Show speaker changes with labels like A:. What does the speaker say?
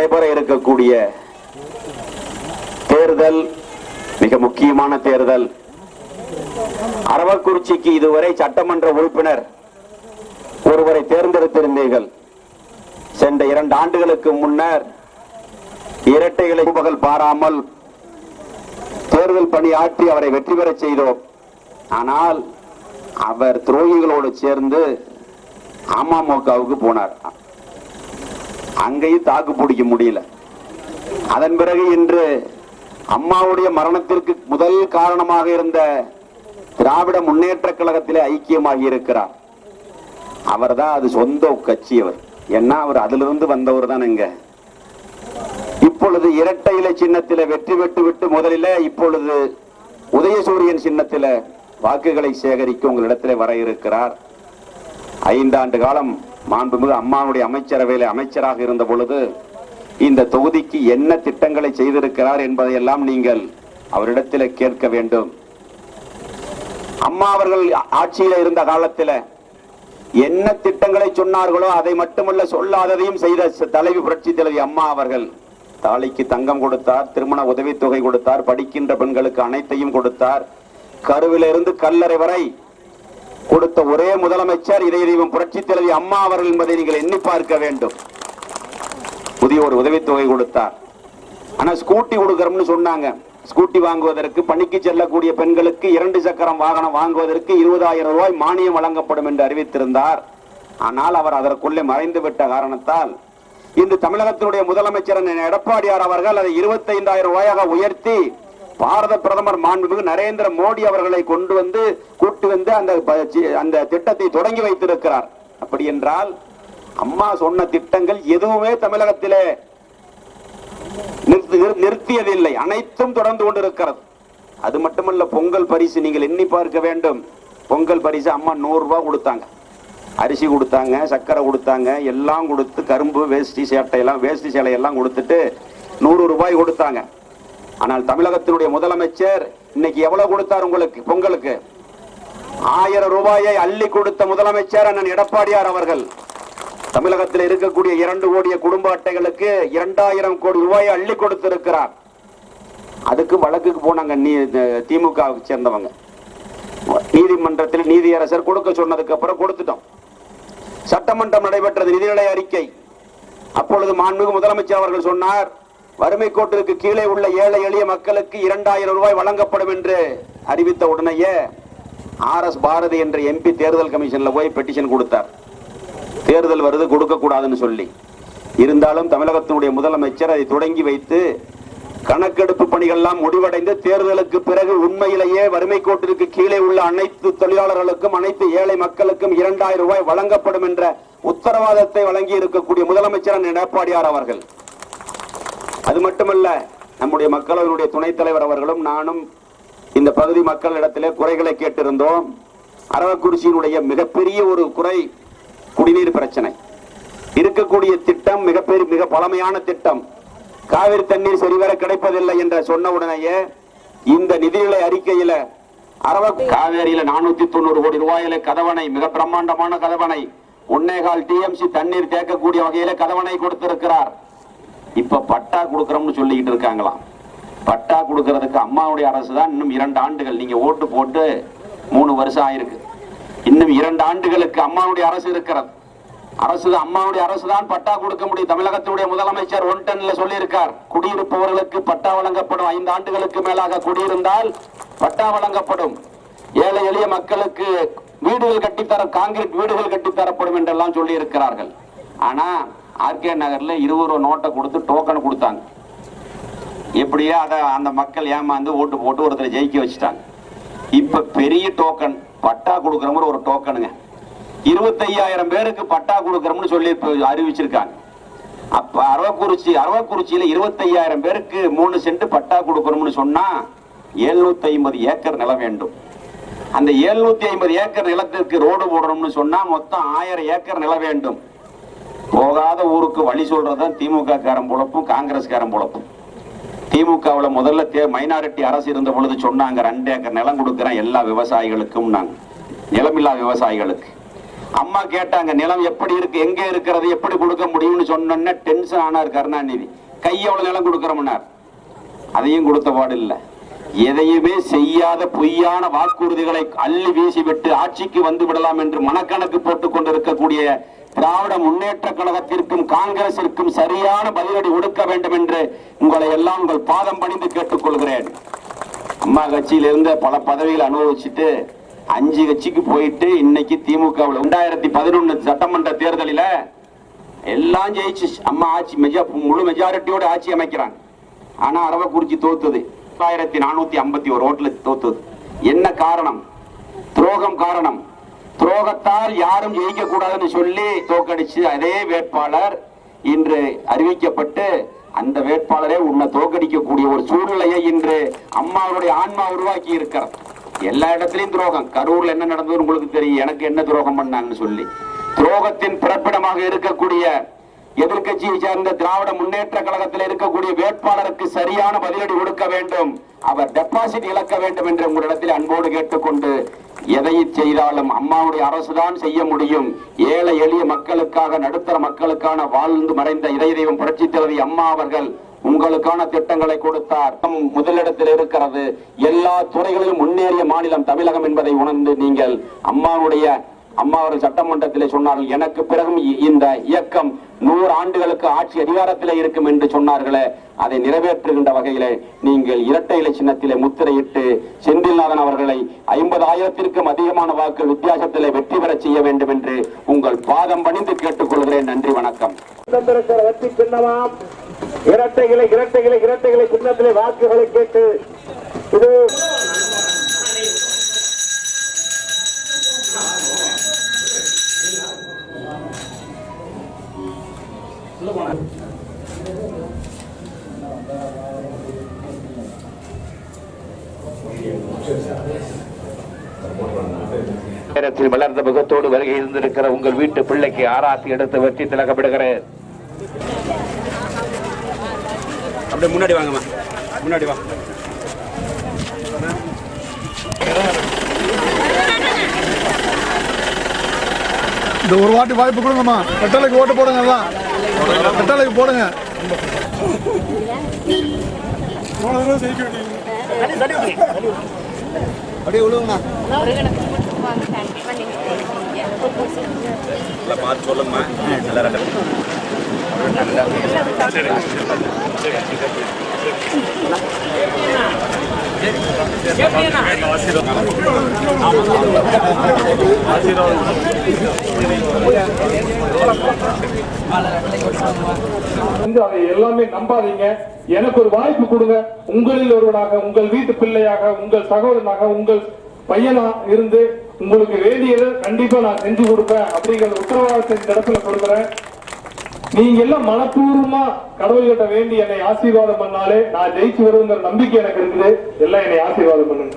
A: நடைபெற இருக்கக்கூடிய தேர்தல் மிக முக்கியமான தேர்தல். அரவக்குறிச்சிக்கு இதுவரை சட்டமன்ற உறுப்பினர் ஒருவரை தேர்ந்தெடுத்திருந்தீர்கள். சென்ற இரண்டு ஆண்டுகளுக்கு முன்னர் இரட்டைகளை பகல் பாராமல் தேர்தல் பணியாற்றி அவரை வெற்றி பெறச் செய்தோம். ஆனால் அவர் துரோகிகளோடு சேர்ந்து அமமுகவுக்கு போனார். அங்கேயும் தாக்கு பிடிக்க முடியல. அதன் பிறகு இன்று அம்மாவுடைய மரணத்திற்கு முதல் காரணமாக இருந்த திராவிட முன்னேற்ற கழகத்திலே ஐக்கியமாகி இருக்கிறார். அவர் தான் அது சொந்த கட்சி அவர். ஏன்னா அவர் அதிலிருந்து வந்தவர் தான் இங்க. இப்பொழுது இரட்டை இலை சின்னத்தில வெற்றி பெற்று விட்டு முதலில் இப்பொழுது உதயசூரியன் சின்னத்தில வாக்குகளை சேகரிக்க உங்களிடத்திலே வர இருக்கிறார். ஐந்தாண்டு காலம் மாண்புமிகு அம்மாவுடைய அமைச்சரவையில் அமைச்சராக இருந்த பொழுது இந்த தொகுதிக்கு என்ன திட்டங்களை செய்திருக்கிறார் என்பதையெல்லாம் நீங்கள் அவரிடத்தில் கேட்க வேண்டும். அம்மா அவர்கள் ஆட்சியில் இருந்த காலத்தில் என்ன திட்டங்களை சொன்னார்களோ அதை மட்டுமல்ல சொல்லாததையும் செய்த தலைவி புரட்சி தலைவி அம்மா அவர்கள் தாலிக்கு தங்கம் கொடுத்தார் திருமண உதவித்தொகை கொடுத்தார் படிக்கின்ற பெண்களுக்கு அனைத்தையும் கொடுத்தார். கருவிலிருந்து கல்லறை வரை கொடுத்த ஒரே முதலமைச்சர் இதய தெய்வம் புரட்சி தலைவி அம்மா அவர்கள் என்பதை நீங்கள் எண்ணி பார்க்க வேண்டும். புதிய ஒரு உதவித்தொகை கொடுத்தார். ஆனா ஸ்கூட்டி கொடுக்கறோம்னு சொன்னாங்க. ஸ்கூட்டி வாங்குவதற்கு பணிக்கு செல்லக்கூடிய பெண்களுக்கு இரண்டு சக்கரம் வாகனம் வாங்குவதற்கு இருபதாயிரம் ரூபாய் மானியம் வழங்கப்படும் என்று அறிவித்திருந்தார். ஆனால் அவர் அதற்குள்ளே மறைந்துவிட்ட காரணத்தால் இன்று தமிழகத்தினுடைய முதலமைச்சர் எடப்பாடியார் அவர்கள் அதை இருபத்தைந்தாயிரம் ரூபாயாக உயர்த்தி பாரத பிரதமர் மாண்புமிகு நரேந்திர மோடி அவர்களை கொண்டு வந்து கூட்டு வந்து அந்த ப- சி- அந்த திட்டத்தை தொடங்கி வைத்திருக்கிறார். அப்படி என்றால் அம்மா சொன்ன திட்டங்கள் எதுவுமே தமிழகத்திலே நிறுத்தியதில்லை. அனைத்தும் தொடர்ந்து கொண்டிருக்கிறது. அது மட்டுமல்ல பொங்கல் பரிசு நீங்கள் எண்ணி பார்க்க வேண்டும். பொங்கல் பரிசு அம்மா நூறு ரூபாய் கொடுத்தாங்க. அரிசி கொடுத்தாங்க சர்க்கரை கொடுத்தாங்க எல்லாம் கொடுத்து கரும்பு வேஷ்டி சேட்டையெல்லாம் வேஷ்டி சேலையெல்லாம் கொடுத்துட்டு நூறு ரூபாய் கொடுத்தாங்க. ஆனால் தமிழகத்தினுடைய முதலமைச்சர் இன்னைக்கு எவ்வளவு கொடுத்தார் உங்களுக்கு பொங்கலுக்கு? ஆயிரம் ரூபாயை அள்ளி கொடுத்த முதலமைச்சர் அண்ணன் எடப்பாடியார் அவர்கள். தமிழகத்தில் இருக்கக்கூடிய இரண்டு கோடிய குடும்ப அட்டைகளுக்கு இரண்டாயிரம் கோடி ரூபாயை அள்ளி கொடுத்திருக்கிறார். அதுக்கு வழக்குக்கு போனாங்க நீ திமுகவுக்கு சேர்ந்தவங்க. நீதிமன்றத்தில் நீதியரசர் கொடுக்க சொன்னதுக்கு அப்புறம் கொடுத்துட்டோம். சட்டமன்றம் நடைபெற்றது நிதிநிலை அறிக்கை. அப்பொழுது மாண்புமிகு முதலமைச்சர் அவர்கள் சொன்னார் வறுமை கோட்டிற்கு கீழே உள்ள ஏழை எளிய மக்களுக்கு இரண்டாயிரம் ரூபாய் வழங்கப்படும் என்று அறிவித்த உடனேயே ஆர் எஸ் பாரதி என்ற எம்பி தேர்தல் கமிஷன்ல போய் பெட்டிஷன் கொடுத்தார். தேர்தல் வருது கொடுக்க கூடாதுன்னு சொல்லி. இருந்தாலும் தமிழகத்தினுடைய முதலமைச்சர் அதை தொடங்கி வைத்து கணக்கெடுப்பு பணிகள்லாம் முடிவடைந்து தேர்தலுக்கு பிறகு உண்மையிலேயே வறுமை கோட்டிற்கு கீழே உள்ள அனைத்து தொழிலாளர்களுக்கும் அனைத்து ஏழை மக்களுக்கும் இரண்டாயிரம் ரூபாய் வழங்கப்படும் என்ற உத்தரவாதத்தை வழங்கி இருக்கக்கூடிய முதலமைச்சர் எடப்பாடியார் அவர்கள். அது மட்டுமல்ல நம்முடைய மக்களவையினுடைய துணைத் தலைவர் அவர்களும் நானும் இந்த பகுதி மக்களிடத்திலே குறைகளை கேட்டிருந்தோம். அரவக்குறிச்சியினுடைய மிகப்பெரிய ஒரு குறை குடிநீர் பிரச்சனை. இருக்கக்கூடிய திட்டம் மிகப்பெரிய மிக பழமையான திட்டம். காவிரி தண்ணீர் சரிவர கிடைப்பதில்லை என்ற சொன்ன உடனேயே இந்த நிதிநிலை அறிக்கையில அரவ காவேரியில நானூத்தி தொண்ணூறு கோடி ரூபாயில கதவணை மிக பிரம்மாண்டமான கதவணை. ஒன்னேகால் டிஎம்சி தண்ணீர் தேக்கக்கூடிய வகையில கதவணை கொடுத்திருக்கிறார். இப்ப பட்டா கொடுக்கறோம்னு சொல்லிக்கிட்டு இருக்காங்களாம். பட்டா கொடுக்கறதுக்கு அம்மாவுடைய அரசு தான் இன்னும் இரண்டு ஆண்டுகள். நீங்க ஓட்டு போட்டு மூணு வருஷம் ஆயிருக்கு. இன்னும் இரண்டு ஆண்டுகளுக்கு அம்மாவுடைய அரசு இருக்கிறது. அரசு அம்மாவுடைய அரசு தான் பட்டா கொடுக்க முடியும். தமிழகத்தினுடைய முதலமைச்சர் ஒன் டன்ல சொல்லியிருக்கார். குடியிருப்பவர்களுக்கு பட்டா வழங்கப்படும். ஐந்து ஆண்டுகளுக்கு மேலாக குடியிருந்தால் பட்டா வழங்கப்படும். ஏழை எளிய மக்களுக்கு வீடுகள் கட்டித்தர காங்கிரீட் வீடுகள் கட்டித்தரப்படும் என்றெல்லாம் சொல்லி இருக்கிறார்கள் ஆனா ஆர்கே நகரில் இருபது ரூபா நோட்டை கொடுத்து டோக்கன் கொடுத்தாங்க. எப்படியோ அதை அந்த மக்கள் ஏமாந்து ஓட்டு போட்டு ஒருத்தரை ஜெயிக்க வச்சுட்டாங்க. இப்போ பெரிய டோக்கன் பட்டா கொடுக்குறவங்க ஒரு டோக்கனுங்க இருபத்தையாயிரம் பேருக்கு பட்டா கொடுக்குறோம்னு சொல்லி இப்போ அறிவிச்சிருக்காங்க. அப்போ அரவக்குறிச்சி அரவக்குறிச்சியில் இருபத்தையாயிரம் பேருக்கு மூணு சென்ட் பட்டா கொடுக்கணும்னு சொன்னால் எழுநூத்தி ஐம்பது ஏக்கர் நிலம் வேண்டும். அந்த எழுநூத்தி ஐம்பது ஏக்கர் நிலத்திற்கு ரோடு போடணும்னு சொன்னா மொத்தம் ஆயிரம் ஏக்கர் நிலம் வேண்டும். போகாத ஊருக்கு வழி சொல்றதுதான் திமுக காரன் பொழப்பும் காங்கிரஸ் காரன் பொழப்பும். திமுகவுல முதல்ல தே மைனாரிட்டி அரசு இருந்த பொழுது சொன்னாங்க ரெண்டு ஏக்கர் நிலம் கொடுக்குறேன் எல்லா விவசாயிகளுக்கும் நாங்க. நிலமில்லா விவசாயிகளுக்கு. அம்மா கேட்டாங்க நிலம் எப்படி இருக்கு எங்க இருக்கிறது எப்படி கொடுக்க முடியும்னு சொன்னோன்னே டென்ஷன் ஆனார் கருணாநிதி. கை எவ்வளவு நிலம் கொடுக்கறோம்னார். அதையும் கொடுத்த பாடு இல்லை. எதையுமே செய்யாத பொய்யான வாக்குறுதிகளை அள்ளி வீசிவிட்டு ஆட்சிக்கு வந்து விடலாம் என்று மனக்கணக்கு போட்டுக் கொண்டிருக்கக்கூடிய திராவிட முன்னேற்ற கழகத்திற்கும் காங்கிரசிற்கும் சரியான பதிலடி கொடுக்க வேண்டும் என்று உங்களை எல்லாம் உங்கள் பாதம் பணிந்து கேட்டுக்கொள்கிறேன். அம்மா கட்சியிலிருந்து பல பதவிகளை அனுபவிச்சுட்டு அஞ்சு கட்சிக்கு போயிட்டு இன்னைக்கு திமுகவில் ரெண்டாயிரத்தி பதினொன்னு சட்டமன்ற தேர்தலில் எல்லாம் ஜெயிச்சு அம்மா ஆட்சி மெஜா முழு மெஜாரிட்டியோட ஆட்சி அமைக்கிறாங்க. ஆனா அரவக்குறிச்சி தோத்துது. ஆயிரத்தி நானூத்தி ஐம்பத்தி ஒரு ஓட்டுல தோத்துது. என்ன காரணம்? துரோகம் காரணம். துரோகத்தால் யாரும் ஜெயிக்க கூடாதுன்னு சொல்லி தோக்கடிச்சு அதே வேட்பாளர் இன்று அறிவிக்கப்பட்டு அந்த வேட்பாளரே உன்னை தோக்கடிக்கக்கூடிய ஒரு சூழ்நிலையை இன்று அம்மாவுடைய ஆன்மா உருவாக்கி இருக்கிறார். எல்லா இடத்துலையும் துரோகம். கரூர்ல என்ன நடந்தது உங்களுக்கு தெரியும். எனக்கு என்ன துரோகம் பண்ணாங்கன்னு சொல்லி. துரோகத்தின் பிறப்பிடமாக இருக்கக்கூடிய எதிர்க்கட்சியை சேர்ந்த திராவிட முன்னேற்ற கழகத்தில் இருக்கக்கூடிய வேட்பாளருக்கு சரியான பதிலடி கொடுக்க வேண்டும். அவர் டெபாசிட் இழக்க வேண்டும் என்று உங்களிடத்தில் அன்போடு கேட்டுக்கொண்டு எதை செய்தாலும் அம்மாவுடைய அரசுதான் செய்ய முடியும். ஏழை எளிய மக்களுக்காக நடுத்தர மக்களுக்கான வாழ்ந்து மறைந்த இதய தெய்வம் புரட்சி தலைவி அம்மா அவர்கள் உங்களுக்கான திட்டங்களை கொடுத்தார். முதலிடத்தில் இருக்கிறது. எல்லா துறைகளிலும் முன்னேறிய மாநிலம் தமிழகம் என்பதை உணர்ந்து நீங்கள் அம்மாவுடைய அம்மா அவர்கள் சட்டமன்றத்தில் சொன்னார்கள் எனக்கு பிறகும் இந்த இயக்கம் நூறு ஆண்டுகளுக்கு ஆட்சி அதிகாரத்திலே இருக்கும் என்று சொன்னார்களே அதை நிறைவேற்றுகின்ற வகையில நீங்கள் இரட்டை இலை சின்னத்திலே முத்திரையிட்டு செந்தில்நாதன் அவர்களை ஐம்பது ஆயிரத்திற்கும் அதிகமான வாக்கு வித்தியாசத்திலே வெற்றி பெறச் செய்ய வேண்டும் என்று உங்கள் பாதம் பணிந்து கேட்டுக்கொள்கிறேன். நன்றி வணக்கம்.
B: இரட்டைகளை இரட்டைகளை இரட்டைகளை சின்னத்திலே வாக்குகளை கேட்டு இது
C: நேரத்தில் வளர்ந்த முகத்தோடு வருகை இருந்திருக்கிற உங்கள் வீட்டு பிள்ளைக்கு ஆராத்தி எடுத்து வெற்றி திலகப்படுகிறேன்
A: அப்படியே முன்னாடி வாங்கம்மா. முன்னாடி வா.
D: இந்த ஒரு வாட்டி வாய்ப்பு கொடுங்கம்மா. ரெட்டலைக்கு ஓட்டு போடுங்க எல்லாம். ரெட்டலைக்கு போடுங்க.
A: பார்த்து சொல்லுங்கம்மா நல்லா
E: வந்து அதை எல்லாமே நம்பாதீங்க. எனக்கு ஒரு வாய்ப்பு கொடுங்க. உங்களில் ஒருவனாக உங்கள் வீட்டு பிள்ளையாக உங்கள் சகோதரனாக உங்கள் பையனா இருந்து உங்களுக்கு வேண்டியதை கண்டிப்பா நான் செஞ்சு கொடுப்பேன் அப்படிங்கிற உத்தரவாதத்தை இடத்துல கொடுக்குறேன். நீங்க எல்லாம் மனப்பூர்வமா கடவுள்கிட்ட வேண்டி என்னை ஆசீர்வாதம் பண்ணாலே நான் ஜெயிச்சு வருவேங்கிற நம்பிக்கை எனக்கு இருக்குது. எல்லாம் என்னை ஆசீர்வாதம் பண்ணுங்க.